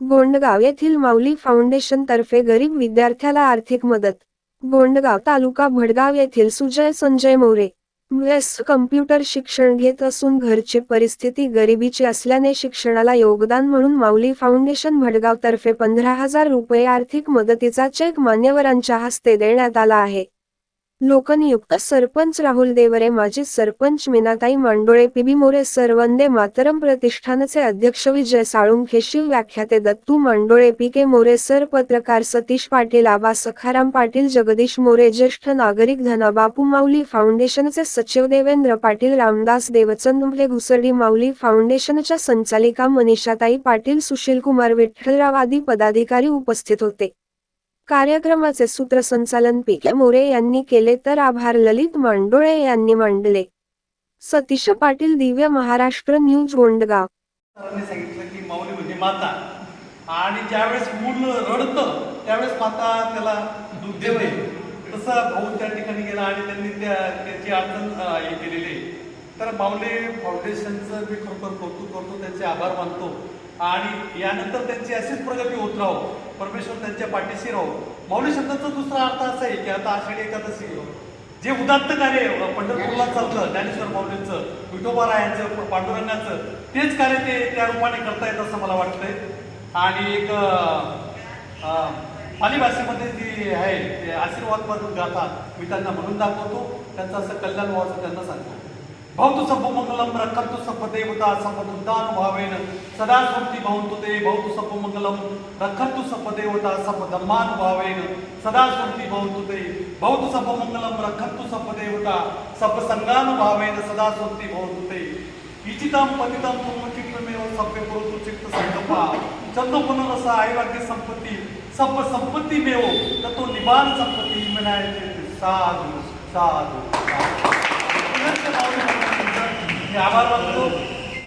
गोंडगाव येथील माऊली फाउंडेशन तर्फे गरीब विद्यार्थ्याला आर्थिक मदत. गोंडगाव तालुका भडगाव येथील सुजय संजय मोरे. एस कम्प्युटर शिक्षण घेत असून घरची परिस्थिती गरिबीची असल्याने शिक्षणाला योगदान म्हणून माऊली फाउंडेशन भडगाव तर्फे पंधरा हजार रुपये आर्थिक मदतीचा चेक मान्यवरांच्या हस्ते देण्यात आला आहे. लोकनियुक्त सरपंच राहुल देवरे माजी सरपंच मीनाताई मांडोळे पीबी मोरे सर वंदे मातरम प्रतिष्ठानचे अध्यक्ष विजय साळुंखे शिव व्याख्याते Dattu Mandole P K More sir पत्रकार सतीश पाटील आबा सखाराम पाटील जगदीश मोरे ज्येष्ठ नागरिक धना बापू माऊली फाउंडेशनचे सचिव देवेंद्र पाटील रामदास देवचंद घुसर्डी माऊली फाउंडेशनच्या संचालिका मनीषाताई पाटील सुशीलकुमार विठ्ठलराव आदी पदाधिकारी उपस्थित होते. कार्यक्रमाचे सूत्रसंचालन पी के मोरे यांनी केले तर आभार. ललित मांडोळे यांनी मांडले. सतीश पाटील दिव्य महाराष्ट्र न्यूज गोंडगाव. सांगितलं की माऊली म्हणजे माता. आणि ज्यावेळेस मूल रडतं त्यावेळेस माता त्याला दूध देते. तसा भाऊ त्या ठिकाणी गेला आणि त्यांनी त्या त्याची अडचण हे केलेली तर माऊली फाउंडेशनचं मी खरोखर कौतुक करतो त्यांचे आभार मानतो. आणि यानंतर त्यांची अशीच प्रगती होत राहो. परमेश्वर त्यांच्या पाठीशी राहो. माऊली शब्दाचा दुसरा अर्थ असा आहे की आता आषाढी एकादशी जे उदात्त कार्य पंढरपूरला चालतं ज्ञानेश्वर माऊलींचं विठोबा रायांचं पांडुरंगाचं तेच कार्य ते त्या रूपाने करता येत असं मला वाटतंय. आणि एक पाली भाषेमध्ये जी आहे ते आशीर्वाद गाथा मी त्यांना म्हणून दाखवतो. त्यांचं असं कल्याण व्हावं त्यांना सांगतो. भवतु सप्पमंगलम रक्षन्तु सप्पदेवता सप्पदुद्धानुभावेन सदा स्फूर्ती भवन्तु ते भवतु सप्पमंगलम रक्षन्तु सप्पदेवता सप्पधम्मानुभावेन सदा स्फूर्ती भवन्तु ते भवतु सप्पमंगलम रक्षन्तु सप्पदेवता सप्पसंगानुभावेन सदा स्फूर्ती भवन्तु ते इचितं पतितं पूर्वचित्तमेव सभ्य पुरुतु चित्त संकल्पा चंदो पुनरस ऐराग्य संपत्ती सप्प संपत्ती मेव ततो निबाण संपत्ती मिळायचे साधू साधू साधू मी आभार मानतो